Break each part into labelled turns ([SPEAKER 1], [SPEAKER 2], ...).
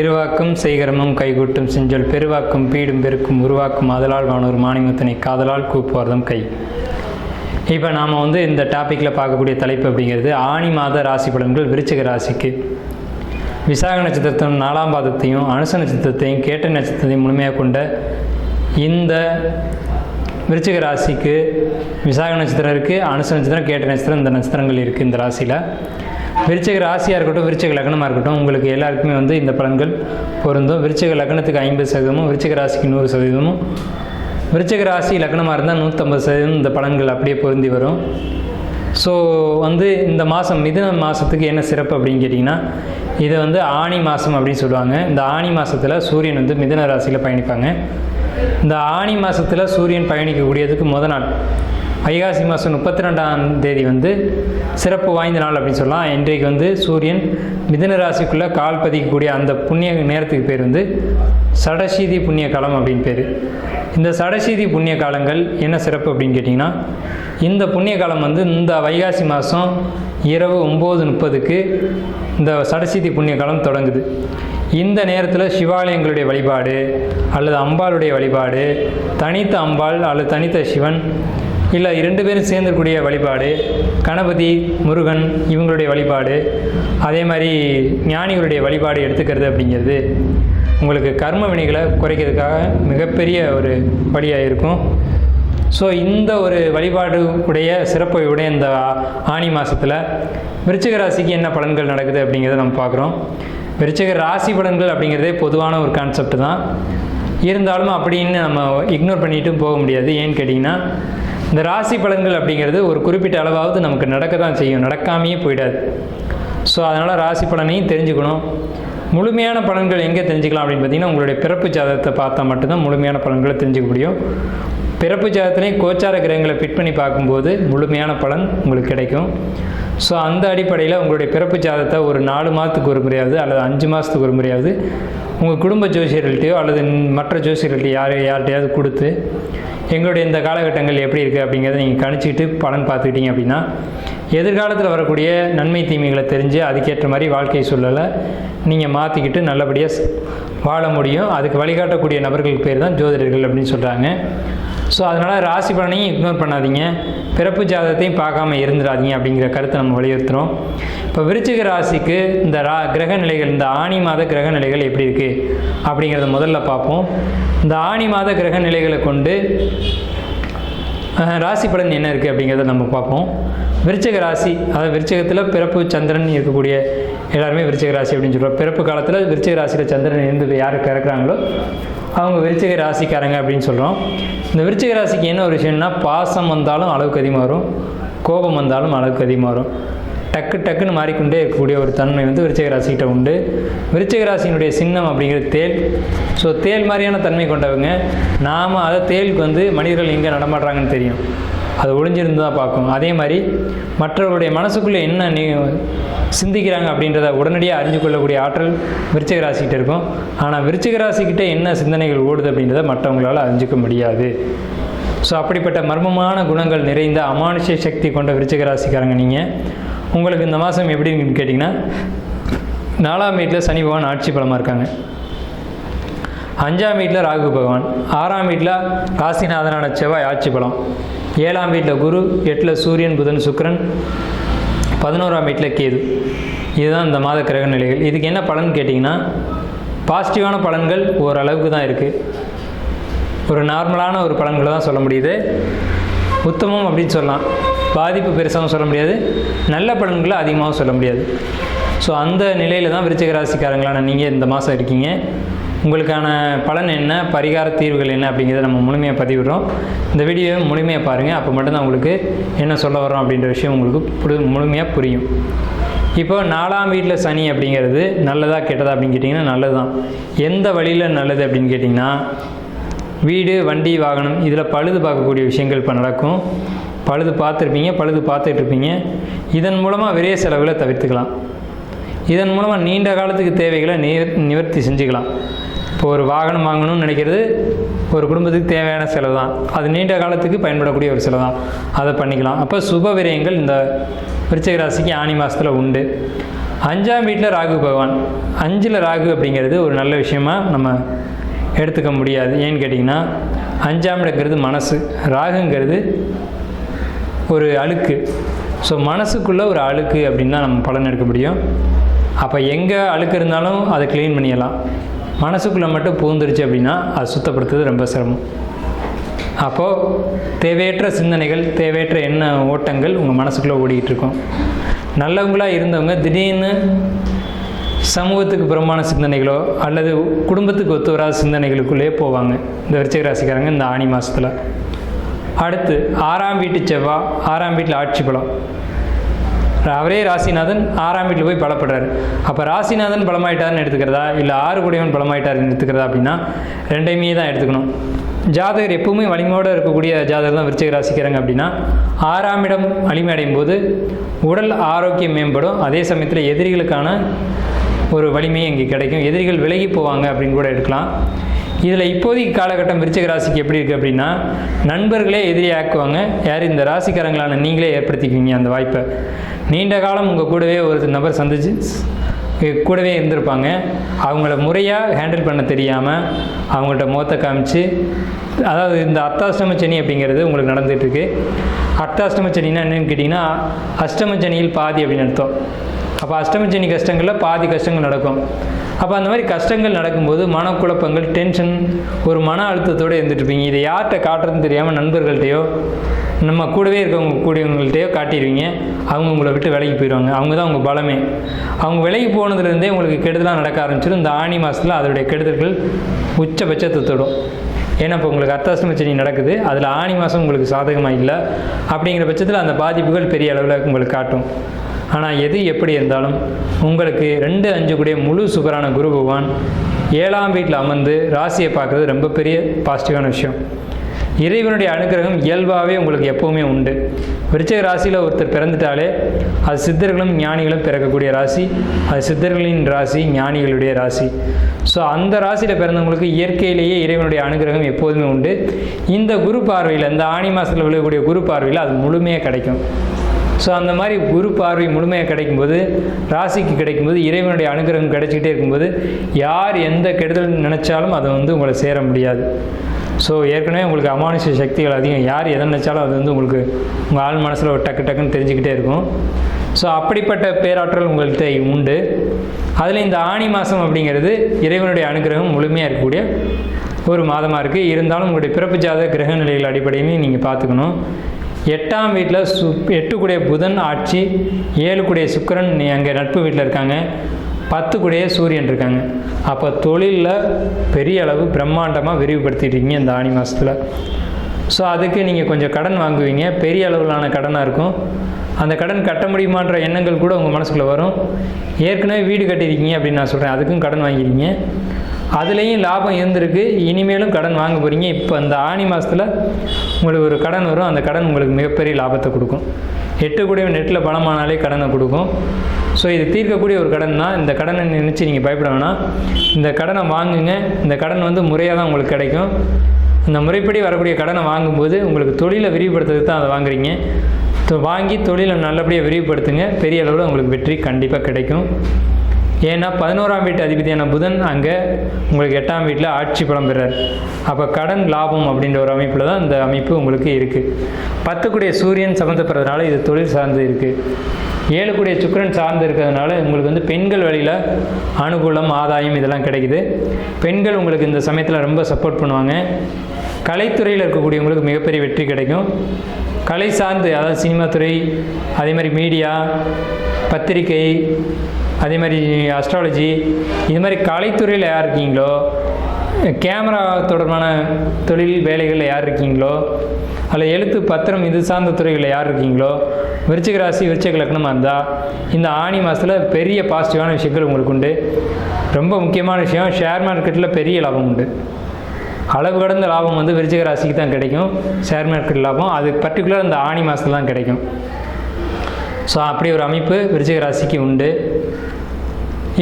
[SPEAKER 1] திருவாக்கும் செய்கரமும் கைகூட்டும் செஞ்சொல் பெருவாக்கும் பீடும் பெருக்கும் உருவாக்கும் அதலால் வானூர் மானிமத்தனை காதலால் கூப்புவதும் கை. இப்போ நாம் வந்து இந்த டாப்பிக்கில் பார்க்கக்கூடிய தலைப்பு அப்படிங்கிறது ஆணி மாத ராசி பலன்கள் விருச்சிக ராசிக்கு. விசாக நட்சத்திரத்தின் நாலாம் பாதத்தையும் அனுச நட்சத்திரத்தையும் கேட்ட நட்சத்திரத்தையும் முழுமையாக கொண்ட இந்த விருச்சிக ராசிக்கு விசாக நட்சத்திரம் இருக்குது அனுச நட்சத்திரம் கேட்ட நட்சத்திரம் இந்த நட்சத்திரங்கள் இருக்குது இந்த ராசியில். விருச்சிக ராசியாக இருக்கட்டும் விருச்சிக லக்னமாக இருக்கட்டும் உங்களுக்கு எல்லாருக்குமே வந்து இந்த பலன்கள் பொருந்தும். விருச்சிக லக்னத்துக்கு ஐம்பது சதவீதமும் விருச்சிக ராசிக்கு நூறு சதவீதமும். விருச்சிக ராசி லக்னமாக இருந்தால் நூற்றம்பது சதவீதம் இந்த பலன்கள் அப்படியே பொருந்தி வரும். ஸோ வந்து இந்த மாதம் மிதுன மாதத்துக்கு என்ன சிறப்பு அப்படின்னு கேட்டிங்கன்னா இதை வந்து ஆணி மாதம் அப்படின்னு சொல்லுவாங்க. இந்த ஆணி மாதத்தில் சூரியன் வந்து மிதுன ராசியில் பயணிப்பாங்க. இந்த ஆணி மாதத்தில் சூரியன் பயணிக்கக்கூடியதுக்கு முத நாள். வைகாசி மாதம் முப்பத்தி ரெண்டாம் தேதி வந்து சிறப்பு வாய்ந்த நாள் அப்படின்னு சொல்லலாம். இன்றைக்கு வந்து சூரியன் மிதன ராசிக்குள்ளே கால் பதிக்கக்கூடிய அந்த புண்ணிய நேரத்துக்கு பேர் வந்து சடசீதி புண்ணிய காலம் அப்படின்னு பேர். இந்த சடசீதி புண்ணிய காலங்கள் என்ன சிறப்பு அப்படின்னு கேட்டிங்கன்னா இந்த புண்ணிய காலம் வந்து இந்த வைகாசி மாதம் இரவு ஒம்பது முப்பதுக்கு இந்த சடசீதி புண்ணிய காலம் தொடங்குது. இந்த நேரத்தில் சிவாலயங்களுடைய வழிபாடு அல்லது அம்பாளுடைய வழிபாடு தனித்த அம்பாள் அல்லது தனித்த சிவன் இல்லை இரண்டு பேரும் சேர்ந்துக்கூடிய வழிபாடு கணபதி முருகன் இவங்களுடைய வழிபாடு அதே மாதிரி ஞானிகளுடைய வழிபாடு எடுத்துக்கிறது அப்படிங்கிறது உங்களுக்கு கர்ம வினைகளை குறைக்கிறதுக்காக மிகப்பெரிய ஒரு வழியாக இருக்கும். ஸோ இந்த ஒரு வழிபாடு உடைய சிறப்பை உடைய இந்த ஆணி மாதத்தில் விருச்சிக ராசிக்கு என்ன பலன்கள் நடக்குது அப்படிங்கிறத நம்ம பார்க்குறோம். விருச்சிக ராசி பலன்கள் அப்படிங்கிறதே பொதுவான ஒரு கான்செப்ட் தான். இருந்தாலும் அப்படின்னு நம்ம இக்னோர் பண்ணிட்டும் போக முடியாது. ஏன்னு கேட்டிங்கன்னா இந்த ராசி பலன்கள் அப்படிங்கிறது ஒரு குறிப்பிட்ட அளவாவது நமக்கு நடக்க தான் செய்யும். நடக்காமையே போயிடாது. ஸோ அதனால் ராசி பலனையும் தெரிஞ்சுக்கணும். முழுமையான பலன்கள் எங்கே தெரிஞ்சுக்கலாம் அப்படின்னு பார்த்தீங்கன்னா உங்களுடைய பிறப்பு ஜாதகத்தை பார்த்தா மட்டும்தான் முழுமையான பலன்களை தெரிஞ்சுக்க முடியும். பிறப்பு ஜாதகத்திலையும் கோச்சார கிரகங்களை ஃபிட் பண்ணி பார்க்கும்போது முழுமையான பலன் உங்களுக்கு கிடைக்கும். ஸோ அந்த அடிப்படையில் உங்களுடைய பிறப்பு ஜாதகத்தை ஒரு நாலு மாதத்துக்கு ஒரு முறையாவது அல்லது அஞ்சு மாதத்துக்கு ஒரு முறையாவது உங்கள் குடும்ப ஜோசியர்கள்ட்டையோ அல்லது மற்ற ஜோசியர்கள்ட்டையோ யார் யார்கிட்டையாவது கொடுத்து எங்களுடைய இந்த காலகட்டங்கள் எப்படி இருக்குது அப்படிங்கிறத நீங்கள் கணிச்சிக்கிட்டு பலன் பார்த்துக்கிட்டீங்க அப்படின்னா எதிர்காலத்தில் வரக்கூடிய நன்மை தீமைகளை தெரிஞ்சு அதுக்கேற்ற மாதிரி வாழ்க்கை சூழலை நீங்கள் மாற்றிக்கிட்டு நல்லபடியாக வாழ முடியும். அதுக்கு வழிகாட்டக்கூடிய நபர்களுக்கு பேர் தான் ஜோதிடர்கள் அப்படின்னு சொல்கிறாங்க ஸோ அதனால் ராசி பலனையும் இக்னோர் பண்ணாதீங்க. பிறப்பு ஜாதகத்தையும் பார்க்காம இருந்துடாதீங்க அப்படிங்கிற கருத்தை நம்ம வலியுறுத்துகிறோம் இப்போ விருச்சிக ராசிக்கு இந்த ரா கிரக நிலைகள் இந்த ஆணி மாத கிரக நிலைகள் எப்படி இருக்குது அப்படிங்கிறத முதல்ல பார்ப்போம். இந்த ஆணி மாத கிரக நிலைகளை கொண்டு ராசி பலன் என்ன இருக்குது அப்படிங்கிறத நம்ம பார்ப்போம். விருச்சக ராசி அதாவது விருச்சகத்தில் பிறப்பு சந்திரன் இருக்கக்கூடிய எல்லாருமே விருச்சக ராசி அப்படின்னு சொல்கிறோம் பிறப்பு காலத்தில் விருச்சக ராசியில் சந்திரன் இருந்தது யார் இறக்குறாங்களோ அவங்க விருச்சிக ராசிக்காரங்க அப்படின்னு சொல்கிறோம் இந்த விருச்சிக ராசிக்கு என்ன ஒரு விஷயம்னா பாசம் வந்தாலும் அளவுக்கு அதிகமாக வரும் கோபம் வந்தாலும் அளவுக்கு அதிகமாக வரும் டக்கு டக்குன்னு மாறிக்கொண்டே இருக்கக்கூடிய ஒரு தன்மை வந்து விருச்சிக ராசிக்கிட்ட உண்டு. விருச்சிக ராசியினுடைய சின்னம் அப்படிங்கிறது தேல் ஸோ தேல் மாதிரியான தன்மை கொண்டவங்க. நாம் அதை தேலுக்கு வந்து மனிதர்கள் எங்கே நடமாடுறாங்கன்னு தெரியும். அது ஒளிஞ்சிருந்து தான் பார்க்கும். அதே மாதிரி மற்றவர்களுடைய மனசுக்குள்ளே என்ன நீ சிந்திக்கிறாங்க அப்படின்றத உடனடியாக அறிஞ்சு கொள்ளக்கூடிய ஆற்றல் விருச்சிக ராசிக்கிட்ட இருக்கும். ஆனால் விருச்சிக ராசிக்கிட்ட என்ன சிந்தனைகள் ஓடுது அப்படின்றத மற்றவங்களால் அறிஞ்சிக்க முடியாது. ஸோ அப்படிப்பட்ட மர்மமான குணங்கள் நிறைந்த அமானுஷ சக்தி கொண்ட விருச்சிக ராசிக்காரங்க நீங்கள் உங்களுக்கு இந்த மாதம் எப்படின்னு கேட்டிங்கன்னா நாலாம் வீட்டில் சனி பகவான் ஆட்சி பலமாக இருக்காங்க. அஞ்சாம் வீட்டில் ராகு பகவான். ஆறாம் வீட்டில் ராசிநாதனான செவ்வாய் ஆட்சி பலம். ஏழாம் வீட்டில் குரு எட்டில் சூரியன் புதன் சுக்கரன் பதினோராம் வீட்டில் கேது. இதுதான் இந்த மாத கிரக நிலைகள். இதுக்கு என்ன பலன் கேட்டிங்கன்னா பாசிட்டிவான பலன்கள் ஓரளவுக்கு தான் இருக்குது ஒரு நார்மலான ஒரு பலன்களை தான் சொல்ல முடியுது. உத்தமம் அப்படின்னு சொல்லலாம். பாதிப்பு பெருசாகவும் சொல்ல முடியாது. நல்ல பலன்களை அதிகமாகவும் சொல்ல முடியாது. ஸோ அந்த நிலையில் தான் விருச்சிக ராசிக்காரங்களான நீங்கள் இந்த மாதம் இருக்கீங்க. உங்களுக்கான பலன் என்ன? பரிகார தீர்வுகள் என்ன? அப்படிங்கிறத நம்ம முழுமையாக பதிவிடுறோம். இந்த வீடியோ முழுமையாக பாருங்கள் அப்போ மட்டும்தான் உங்களுக்கு என்ன சொல்ல வரோம் அப்படின்ற விஷயம் உங்களுக்கு புரி முழுமையாக புரியும். இப்போ நாலாம் வீட்டில் சனி அப்படிங்கிறது நல்லதா கெட்டதா அப்படின்னு கேட்டிங்கன்னா நல்லது தான் எந்த வழியில் நல்லது அப்படின்னு கேட்டிங்கன்னா வீடு வண்டி வாகனம் இதில் பழுது பார்க்கக்கூடிய விஷயங்கள் இப்போ நடக்கும். பழுது பார்த்துருப்பீங்க பழுது பார்த்துட்டு இருப்பீங்க. இதன் மூலமாக விரைய செலவில் தவிர்த்துக்கலாம். இதன் மூலமாக நீண்ட காலத்துக்கு தேவைகளை நிவர் நிவர்த்தி செஞ்சுக்கலாம். இப்போ ஒரு வாகனம் வாங்கணும்னு நினைக்கிறது ஒரு குடும்பத்துக்கு தேவையான செலவு தான் அது நீண்ட காலத்துக்கு பயன்படக்கூடிய ஒரு செலவு தான் அதை பண்ணிக்கலாம். அப்போ சுப விரயங்கள் இந்த விருச்சிக ராசிக்கு ஆணி மாதத்தில் உண்டு. அஞ்சாம் வீட்டில் ராகு பகவான். அஞ்சில் ராகு அப்படிங்கிறது ஒரு நல்ல விஷயமா நம்ம எடுத்துக்க முடியாது. ஏன்னு கேட்டிங்கன்னா அஞ்சாம் இடங்கிறது மனசு. ராகுங்கிறது ஒரு அழுக்கு. ஸோ மனசுக்குள்ளே ஒரு அழுக்கு அப்படின்னு தான் நம்ம பலன் எடுக்க முடியும். அப்போ எங்கே அழுக்கு இருந்தாலும் அதை க்ளீன் பண்ணிடலாம். மனசுக்குள்ளே மட்டும் பூந்துருச்சு அப்படின்னா அது சுத்தப்படுத்துறது ரொம்ப சிரமம். அப்போது தேவையற்ற சிந்தனைகள் தேவையற்ற எண்ண ஓட்டங்கள் உங்கள் மனசுக்குள்ளே ஓடிக்கிட்டு இருக்கும். நல்லவங்களாக இருந்தவங்க திடீர்னு சமூகத்துக்கு புறமான சிந்தனைகளோ அல்லது குடும்பத்துக்கு ஒத்து வராத சிந்தனைகளுக்குள்ளேயே போவாங்க. இந்த விருச்சிக ராசிக்காரங்க இந்த ஆணி மாதத்தில் அடுத்து ஆறாம் வீட்டு செவ்வாய் ஆறாம் வீட்டில் ஆட்சி பலம். அவரே ராசிநாதன் ஆறாம் வீட்டில் போய் பலப்படுறாரு. அப்போ ராசிநாதன் பலமாயிட்டாருன்னு எடுத்துக்கிறதா? இல்லை ஆறு கூடியவன் பலமாயிட்டாருன்னு எடுத்துக்கிறதா அப்படின்னா ரெண்டையுமே தான் எடுத்துக்கணும். ஜாதகர் எப்பவுமே வலிமையோடு இருக்கக்கூடிய ஜாதகர் தான் விருச்சிக ராசிக்கிறாங்க அப்படின்னா ஆறாம் இடம் வலிமை அடையும் போது உடல் ஆரோக்கியம் மேம்படும். அதே சமயத்தில் எதிரிகளுக்கான ஒரு வலிமையும் இங்கே கிடைக்கும். எதிரிகள் விலகி போவாங்க அப்படின்னு கூட எடுக்கலாம். இதில் இப்போதைக்கு காலகட்டம் விருச்சிக ராசிக்கு எப்படி இருக்குது அப்படின்னா நண்பர்களே எதிரியாக்குவாங்க யார் இந்த ராசிக்காரங்களான நீங்களே ஏற்படுத்திக்குவீங்க அந்த வாய்ப்பை. நீண்ட காலம் உங்கள் கூடவே ஒரு நபர் சந்திச்சு கூடவே இருந்திருப்பாங்க. அவங்கள முறையாக ஹேண்டில் பண்ண தெரியாமல் அவங்கள்ட்ட மோத்த காமிச்சு அதாவது இந்த அர்த்தாஷ்டம சனி அப்படிங்கிறது உங்களுக்கு நடந்துகிட்ருக்கு அர்த்தாஷ்டம சனின்னா என்னென்னு கேட்டிங்கன்னா அஷ்டம சனியில் பாதி அப்படின்னு அர்த்தம். அப்போ அஷ்டமிச்சனி கஷ்டங்களில் பாதி கஷ்டங்கள் நடக்கும். அப்போ அந்த மாதிரி கஷ்டங்கள் நடக்கும்போது மனக்குழப்பங்கள் டென்ஷன் ஒரு மன அழுத்தத்தோடு இருந்துட்டுருப்பீங்க. இதை யார்கிட்ட காட்டுறதுன்னு தெரியாமல் நண்பர்கள்ட்டையோ நம்ம கூடவே இருக்கவங்க கூடியவங்கள்ட்டையோ காட்டிடுவீங்க. அவங்க உங்களை விட்டு விலகி போயிடுவாங்க. அவங்க தான் உங்கள் பலமே. அவங்க விலகி போனதுலேருந்தே உங்களுக்கு கெடுதலாக நடக்க ஆரம்பிச்சிடும். இந்த ஆணி மாதத்தில் அதோடைய கெடுதல்கள் உச்சபட்சத்தை தொடும் ஏன்னா இப்போ உங்களுக்கு அர்த்தாஷ்டம சனி நடக்குது. அதில் ஆணி மாதம் உங்களுக்கு சாதகமாக இல்லை. அப்படிங்கிற பட்சத்தில் அந்த பாதிப்புகள் பெரிய அளவில் உங்களுக்கு காட்டும். ஆனால் எது எப்படி இருந்தாலும் உங்களுக்கு ரெண்டு அஞ்சு கூடிய முழு சுகரான குரு பகவான் ஏழாம் வீட்டில் அமர்ந்து ராசியை பார்க்குறது ரொம்ப பெரிய பாசிட்டிவான விஷயம். இறைவனுடைய அனுகிரகம் இயல்பாகவே உங்களுக்கு எப்போவுமே உண்டு. விருச்சக ராசியில் ஒருத்தர் பிறந்துட்டாலே அது சித்தர்களும் ஞானிகளும் பிறக்கக்கூடிய ராசி. அது சித்தர்களின் ராசி ஞானிகளுடைய ராசி. ஸோ அந்த ராசியில் பிறந்தவங்களுக்கு இயற்கையிலேயே இறைவனுடைய அனுகிரகம் எப்போதுமே உண்டு. இந்த குரு பார்வையில் இந்த ஆணி மாதத்தில் விழுகக்கூடிய குரு பார்வையில் அது முழுமையாக கிடைக்கும். ஸோ அந்த மாதிரி குரு பார்வை முழுமையாக கிடைக்கும்போது ராசிக்கு கிடைக்கும்போது இறைவனுடைய அனுகிரகம் கிடைச்சிக்கிட்டே இருக்கும்போது யார் எந்த கெடுதல் நினச்சாலும் அதை வந்து உங்களை சேர முடியாது. ஸோ ஏற்கனவே உங்களுக்கு அமானுஷ சக்திகள் அதிகம். யார் எதை நினச்சாலும் அது வந்து உங்களுக்கு உங்கள் ஆள் மனசில் ஒரு டக்கு டக்குன்னு தெரிஞ்சுக்கிட்டே இருக்கும். ஸோ அப்படிப்பட்ட பேராற்றல் உங்கள்கிட்ட உண்டு. அதில் இந்த ஆணி மாதம் அப்படிங்கிறது இறைவனுடைய அனுகிரகம் முழுமையாக இருக்கக்கூடிய ஒரு மாதமாக இருக்குது இருந்தாலும் உங்களுடைய பிறப்பு ஜாத கிரக நிலைகள் அடிப்படையிலையும் நீங்கள் பார்த்துக்கணும். எட்டாம் வீட்டில் சு எட்டுக்குடைய புதன் ஆட்சி ஏழுக்குடைய சுக்கிரன் அங்கே நட்பு வீட்டில் இருக்காங்க பத்துக்குடைய சூரியன் இருக்காங்க. அப்போ தொழிலில் பெரிய அளவு பிரம்மாண்டமாக விரிவுபடுத்திட்டீங்க இந்த ஆணி மாதத்தில் ஸோ அதுக்கு நீங்கள் கொஞ்சம் கடன் வாங்குவீங்க பெரிய அளவிலான கடனாக இருக்கும். அந்த கடன் கட்ட முடியுமான்ற எண்ணங்கள் கூட உங்கள் மனசுக்குள்ளே வரும். ஏற்கனவே வீடு கட்டியிருக்கீங்க அப்படின்னு நான் சொல்கிறேன் அதுக்கும் கடன் வாங்கிருக்கீங்க. அதுலேயும் லாபம் இருந்திருக்கு. இனிமேலும் கடன் வாங்க போகிறீங்க இப்போ அந்த ஆணி மாதத்தில் உங்களுக்கு ஒரு கடன் வரும். அந்த கடன் உங்களுக்கு மிகப்பெரிய லாபத்தை கொடுக்கும். எட்டக்கூடிய நெட்டில் பணமானாலே கடனை கொடுக்கும். ஸோ இது தீர்க்கக்கூடிய ஒரு கடன் தான் இந்த கடனை நினச்சி நீங்கள் பயப்பட வேணாம். இந்த கடனை வாங்குங்க. இந்த கடன் வந்து முறையாக தான் உங்களுக்கு கிடைக்கும். இந்த முறைப்படி வரக்கூடிய கடனை வாங்கும்போது உங்களுக்கு தொழிலை விரிவுபடுத்துறதுக்கு தான் அதை வாங்குறீங்க. வாங்கி தொழிலை நல்லபடியாக விரிவுபடுத்துங்க. பெரிய அளவில் உங்களுக்கு வெற்றி கண்டிப்பாக கிடைக்கும். ஏன்னா பதினோராம் வீட்டு அதிபதியான புதன் அங்கே உங்களுக்கு எட்டாம் வீட்டில் ஆட்சி பலம் பெறார் அப்போ கடன் லாபம் அப்படின்ற ஒரு அமைப்பில் தான் இந்த அமைப்பு உங்களுக்கு இருக்குது பத்துக்குடைய சூரியன் சம்மந்தப்படுறதுனால இது தொழில் சார்ந்து இருக்குது ஏழுக்குடைய சுக்கிரன் சார்ந்து இருக்கிறதுனால உங்களுக்கு வந்து பெண்கள் வழியில் அனுகூலம் ஆதாயம் இதெல்லாம் கிடைக்குது. பெண்கள் உங்களுக்கு இந்த சமயத்தில் ரொம்ப சப்போர்ட் பண்ணுவாங்க. கலைத்துறையில் இருக்கக்கூடியவங்களுக்கு மிகப்பெரிய வெற்றி கிடைக்கும். கலை சார்ந்து அதாவது சினிமா துறை அதே மாதிரி மீடியா பத்திரிகை அதே மாதிரி அஸ்ட்ராலஜி இது மாதிரி கலைத்துறையில் யார் இருக்கீங்களோ கேமரா தொடர்பான தொழில் வேலைகளில் யார் இருக்கீங்களோ அல்ல எழுத்து பத்திரம் இது சார்ந்த துறைகளில் யார் இருக்கீங்களோ விருச்சிக ராசி விருச்சிக லக்னமாக இருந்தால் இந்த ஆணி மாதத்தில் பெரிய பாசிட்டிவான விஷயங்கள் உங்களுக்கு உண்டு. ரொம்ப முக்கியமான விஷயம் ஷேர் மார்க்கெட்டில் பெரிய லாபம் உண்டு. அளவு கடந்த லாபம் வந்து விருச்சிக ராசிக்கு தான் கிடைக்கும். ஷேர் மார்க்கெட் லாபம். அது பர்டிகுலர் இந்த ஆணி மாதத்தில் தான் கிடைக்கும். ஸோ அப்படி ஒரு அமைப்பு விருச்சிக ராசிக்கு உண்டு.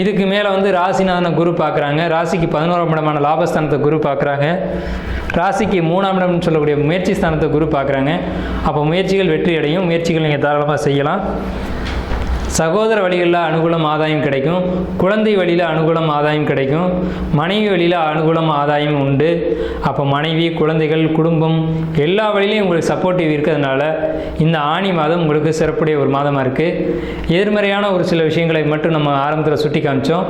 [SPEAKER 1] இதுக்கு மேலே வந்து ராசிநாதனை குரு பார்க்குறாங்க. ராசிக்கு பதினோராம் இடமான லாபஸ்தானத்தை குரு பார்க்குறாங்க. ராசிக்கு மூணாம் இடம்னு சொல்லக்கூடிய முயற்சி ஸ்தானத்தை குரு பார்க்குறாங்க. அப்போ முயற்சிகள் வெற்றி அடையும் முயற்சிகள் நீங்கள் தாராளமாக செய்யலாம். சகோதர வழிகளில் அனுகூலம் ஆதாயம் கிடைக்கும். குழந்தை வழியில் அனுகூலம் ஆதாயம் கிடைக்கும். மனைவி வழியில் அனுகூலம் ஆதாயம் உண்டு. அப்போ மனைவி குழந்தைகள் குடும்பம் எல்லா வழியிலையும் உங்களுக்கு சப்போர்ட்டிவ் இருக்கிறதுனால இந்த ஆணி மாதம் உங்களுக்கு சிறப்புடைய ஒரு மாதமாக இருக்குது எதிர்மறையான ஒரு சில விஷயங்களை மட்டும் நம்ம ஆரம்பத்தில் சுட்டி காமிச்சோம்.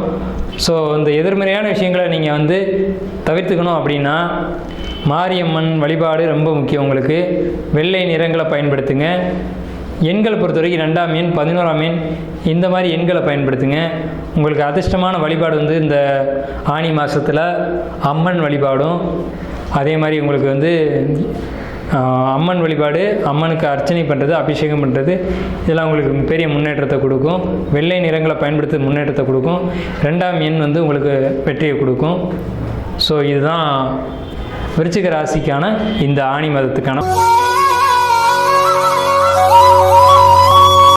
[SPEAKER 1] ஸோ இந்த எதிர்மறையான விஷயங்களை நீங்கள் வந்து தவிர்த்துக்கணும் அப்படின்னா மாரியம்மன் வழிபாடு ரொம்ப முக்கியம் உங்களுக்கு. வெள்ளை நிறங்களை பயன்படுத்துங்க. எண்களை பொறுத்த வரைக்கும் ரெண்டாம் எண் பதினோராம் எண் இந்த மாதிரி எண்களை பயன்படுத்துங்க. உங்களுக்கு அதிர்ஷ்டமான வழிபாடு வந்து இந்த ஆனி மாதத்தில் அம்மன் வழிபாடும் அதே மாதிரி உங்களுக்கு வந்து அம்மன் வழிபாடு அம்மனுக்கு அர்ச்சனை பண்ணுறது அபிஷேகம் பண்ணுறது இதெல்லாம் உங்களுக்கு பெரிய முன்னேற்றத்தை கொடுக்கும். வெள்ளை நிறங்களை பயன்படுத்தி முன்னேற்றத்தை கொடுக்கும். ரெண்டாம் எண் வந்து உங்களுக்கு வெற்றியை கொடுக்கும். ஸோ இதுதான் விருச்சிக ராசிக்கான இந்த ஆணி மதத்துக்கான